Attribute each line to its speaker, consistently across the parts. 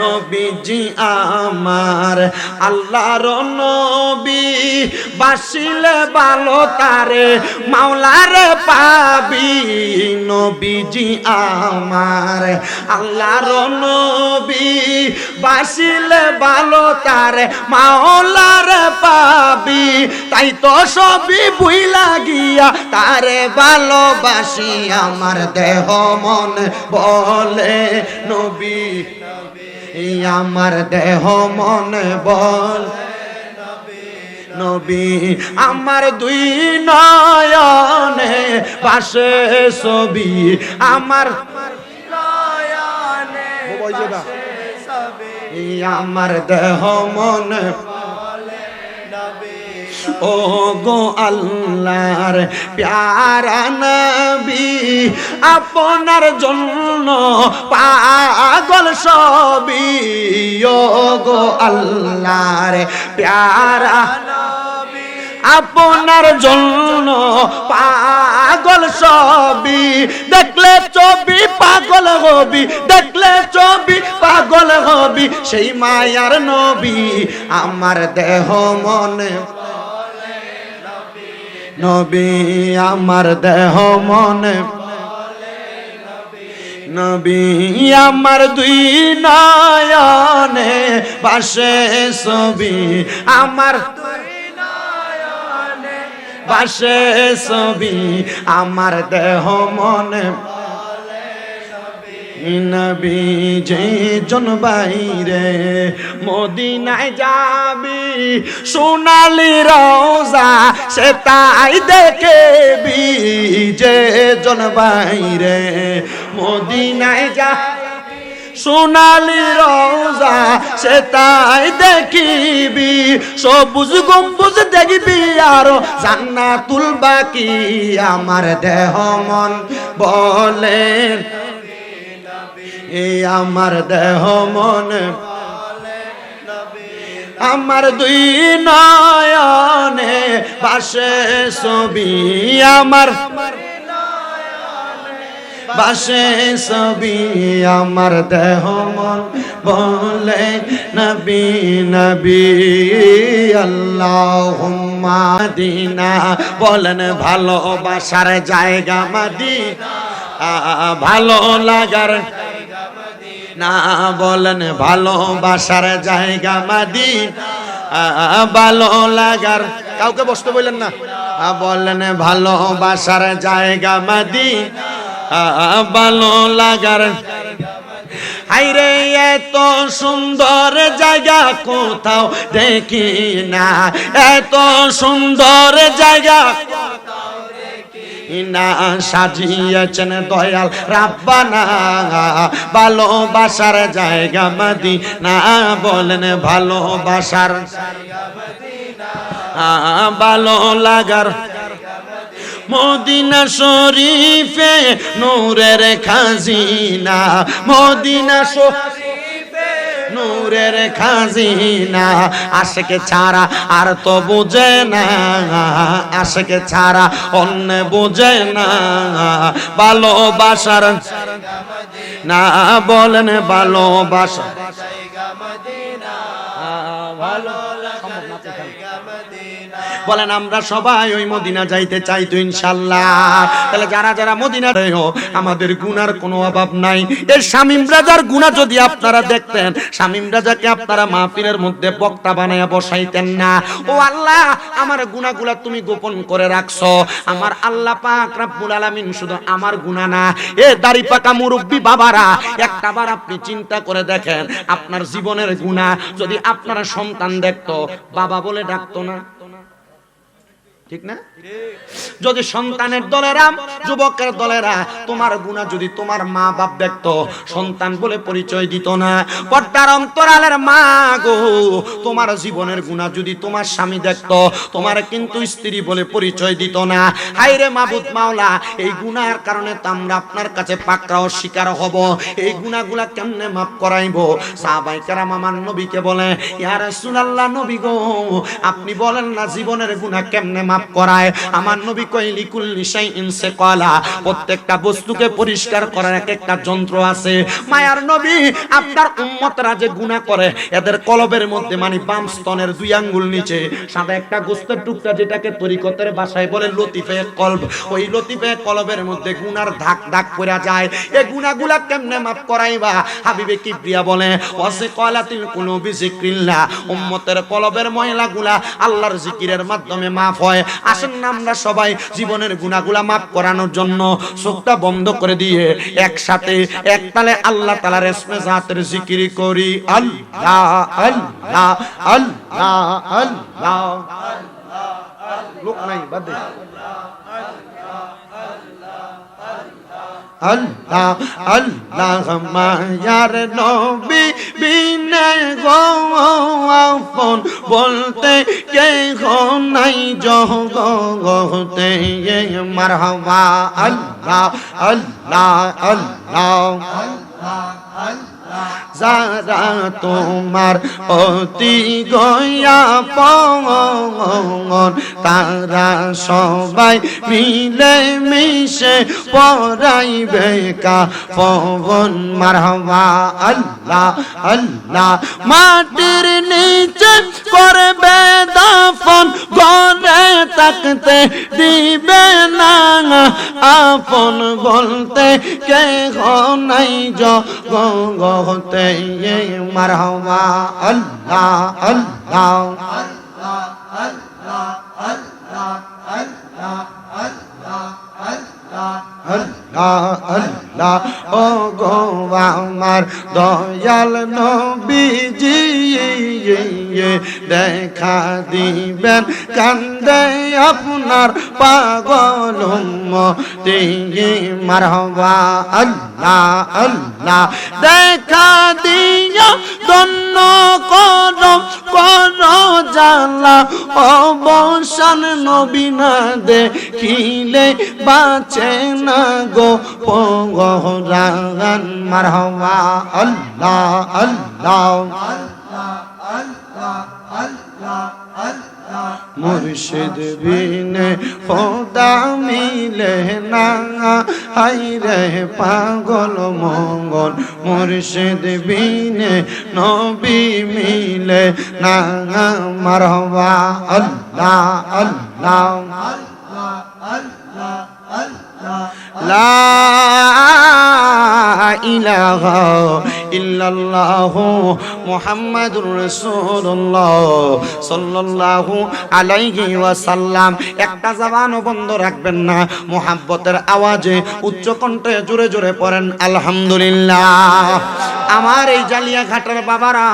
Speaker 1: নবীজি আমার, আল্লাহর নবী বাসিলে ভালো তারে, মাওলারে পাবি নবীজি আমার, আল্লাহর নবী বাসিলে ভালো তারে, মাওলারে পাবি, তাই তো সবই বুই লাগিয়া তারে ভালোবাসি। আমার দেহ মন বলে নবী। আমার দেহ মন বল। নবী আমার দুই নয়নে পাশে ছবি আমার আমার দেহ মন ও গো আল্লাহর প্যারা নবী, আপনার জন্য পাগল সবই। ও গো আল্লাহর প্যারা আপনার জন্য পাগল সবই। দেখলে ছবি পাগল হবি, দেখলে ছবি পাগল হবি। সেই মায়ার নবী, আমার দেহ মনে নবী, আমার দেহ মনে নবী, আমার দুই নয়নে বাসে ছবি, আমার বাসে ছবি, আমার দেহ মনে নবী, যে জন বাইরে মদিনায় যাবি, সোনালি রোজা সে তাই দেখবি যে জন বাইরে মদিনায় যা সোনালি রোজা সে তাই দেখিবি, সবুজ গম্বুজ দেখবি আর জান্নাতুল বাকি। আমার দেহ মন বলে এই আমার দেহ মন আমার দুই নয়নে বাসে ছবি, আমার বাসে ছবি, আমার দেহ মন বলে নবী নবী। আল্লাহ মাদিনা বলেন, ভালোবাসার জায়গা মাদিনা। ভালো লাগার না বলেন ভালোবাসার জায়গা মাদি ভালো লাগার কাউকে বসতে বললেন না। বলেন ভালোবাসার জায়গা মাদি ভালো লাগার হাইরে এত সুন্দর জায়গা কোথাও দেখি না। এত সুন্দর জায়গা না সাজিয়েছেন দয়াল রাব্বানা। ভালোবাসার জায়গা মাদি না বলেন ভালোবাসার ভালো লাগার মদিনা শরীফে নূরের খাজিনা। মদিনা শরীফে নূরের খাজিনা, আশেকে ছাড়া আর তো বুঝে না, আশেকে ছাড়া অন্য বুঝে না। ভালোবাসার না বলেন ভালোবাসা। বলেন, আমরা সবাই ওই মদিনা যাইতে চাই তো ইনশাল্লাহ তাহলে যারা যারা মদিনা আমাদের গুনার কোনো অভাব নাই। এই শামিম রাজার গুনাহ যদি আপনারা দেখতেন, শামিম রাজাকে আপনারা মাহফিলের মধ্যে বক্তা বানায়া বসাইতেন না। ও আল্লাহ, আমার গুনাহগুলা তুমি গোপন করে রাখছো। আমার আল্লাহ পাক রব্বুল আলামিন শুধু আমার গুনাহ না। এ দাড়ি পাকা মুরব্বি বাবারা একটাবার আপনি চিন্তা করে দেখেন, আপনার জীবনের গুনাহ যদি আপনারা সন্তান দেখতো, বাবা বলে ডাকতো না। ঠিক না? যদি সন্তানের দলেরা, যুবকের দলেরা তোমার গুণা যদি তোমার মা বাপ দেখতো, সন্তান বলে পরিচয় দিত না। পর্দার অন্তরালের মা গো, তোমার জীবনের গুণা যদি তোমার স্বামী দেখতো, তোমার কিন্তু স্ত্রী বলে পরিচয় দিত না। হাইরে মাবুদ মাওলা, এই গুনার কারণে তো আমরা আপনার কাছে পাকড়া শিকার হব। এই গুনাহগুলা কেমনে মাফ করাইবো? সাহাবাই কেরাম আমার নবীকে বলে, ইয়া রাসূলুল্লাহ নবী গো, আপনি বলেন না জীবনের গুনাহ কেমনে মাফ করায়। আমার নবী কইলি কুল্লি শাইইন সাকালা। প্রত্যেকটা বস্তুকে পরিষ্কার করার এক একটা যন্ত্র আছে। মায়ার নবী আপনার উম্মতরা যে গুনাহ করে, এদের কলবের মধ্যে মানে বাম স্তনের দুই আঙ্গুল নিচে, সাদা একটা গোস্তের টুকরা যেটাকে তরিকতের ভাষায় বলে লতিফে কলব। ওই লতিফে কলবের মধ্যে গুনার ধাক ধাক পড়া যায়। এই গুনাহগুলা কেমনে মাফ করাইবা? হাবিবে কিবরিয়া বলে ওয়াসে কলাতিল কুলুবি যিকরিল্লাহ। উম্মতের কলবের ময়লাগুলা আল্লাহর জিকিরের মাধ্যমে মাফ হয়। আসেন না আমরা সবাই জীবনের গুণাগুলা মাফ করানোর জন্য চোখটা বন্ধ করে দিয়ে একসাথে একতালে আল্লাহ তালার ইসমে জাতের জিকির করি। আল্লাহ আল্লাহ আল্লাহ আল্লাহ। লোক নাই বাদ। আল্লাহ আল্লাহ মায়ার নবী বিনে গো আপন বলতে কে নাই জগতে। মারহাবা, আল্লাহ আল্লাহ আল্লাহ। যারা তোমার অতি গয়া পঙ্গন তারা সবাই মিলে মিশে পড়াইবে কা পবন, মারহাবা, আল্লাহ আল্লাহ। মাটির নিচে করবে দাফন, ঘরে তাকতে দিবে না। আপন বলতে কে নাই জগতে। মারহাবা আল্লাহ আল্লাহ আল্লাহ আল্লাহ। ও গো আমার দয়াল নবীজি দেখা দিবেন, কান্দে আপনার পাগল মতি মারহবা, আল্লাহ আল্লাহ, দেখা দিয়া কর কর। জালা অবসান নবীনা দেখিলে বাঁচে না গো পগরান মারহবা আল্লাহ আল্লাহ। মুর্শিদ বিনে খোদা মিলে না। হাই রে পাগল মঙ্গল মুর্শিদ বিনে নবী মিলে না। মারহবা আল্লাহ আল্লাহ আল্লাহ আল্লাহ, লা ইলাহা ইল্লাল্লাহ মুহাম্মাদুর রাসূলুল্লাহ সাল্লাল্লাহু আলাইহি ওয়াসাল্লাম। একটা জবানও বন্ধ রাখবেন না, মোহাব্বতের আওয়াজে উচ্চ কণ্ঠে জোরে জোরে পড়েন, আলহামদুলিল্লাহ। আমার এই জালিয়াঘাটের বাবারা,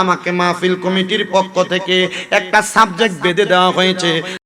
Speaker 1: আমাকে মাহফিল কমিটির পক্ষ থেকে একটা সাবজেক্ট বেঁধে দেওয়া হয়েছে।